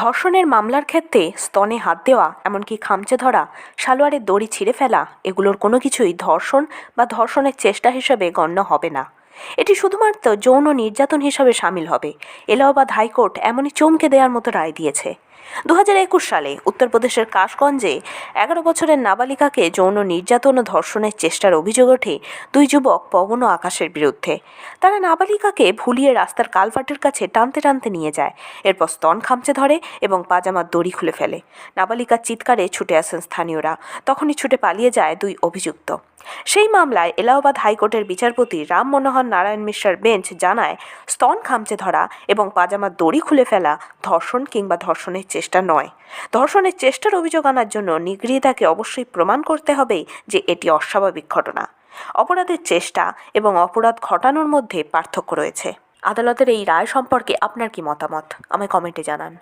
ধর্ষণের মামলার ক্ষেত্রে স্তনে হাত দেওয়া, এমনকি খামচে ধরা সালোয়ারের দড়ি ছিঁড়ে ফেলা, এগুলোর কোনো কিছুই ধর্ষণ বা ধর্ষণের চেষ্টা হিসেবে গণ্য হবে না। এটি শুধুমাত্র যৌন নির্যাতন হিসাবে সামিল হবে। এলাহাবাদ হাইকোর্ট এমনই চমকে দেওয়ার মতো রায় দিয়েছে। দু হাজার একুশ সালে উত্তরপ্রদেশের কাশগঞ্জে এগারো বছরের নাবালিকাকে যৌন নির্যাতন ও ধর্ষণের চেষ্টার অভিযোগ ওঠে দুই যুবক পবন আকাশের বিরুদ্ধে। তারা নাবালিকাকে ভুলিয়ে রাস্তার কালভার্টের কাছে টানতে টানতে নিয়ে যায়। এরপর স্তন খামচে ধরে এবং পাজামার দড়ি খুলে ফেলে। নাবালিকার চিৎকারে ছুটে আসেন স্থানীয়রা। তখনই ছুটে পালিয়ে যায় দুই অভিযুক্ত। সেই মামলায় এলাহাবাদ হাইকোর্টের বিচারপতি রাম মনোহর নারায়ণ মিশ্রার বেঞ্চ জানায়, স্তন খামচে ধরা এবং পাজামার দড়ি খুলে ফেলা ধর্ষণ কিংবা ধর্ষণের চেষ্টা নয়। ধর্ষণের চেষ্টার অভিযোগ আনার জন্য নিগৃহীতাকে অবশ্যই প্রমাণ করতে হবে যে এটি অস্বাভাবিক ঘটনা। অপরাধের চেষ্টা এবং অপরাধ ঘটানোর মধ্যে পার্থক্য রয়েছে। আদালতের এই রায় সম্পর্কে আপনার কি মতামত? আমায় কমেন্টে জানান।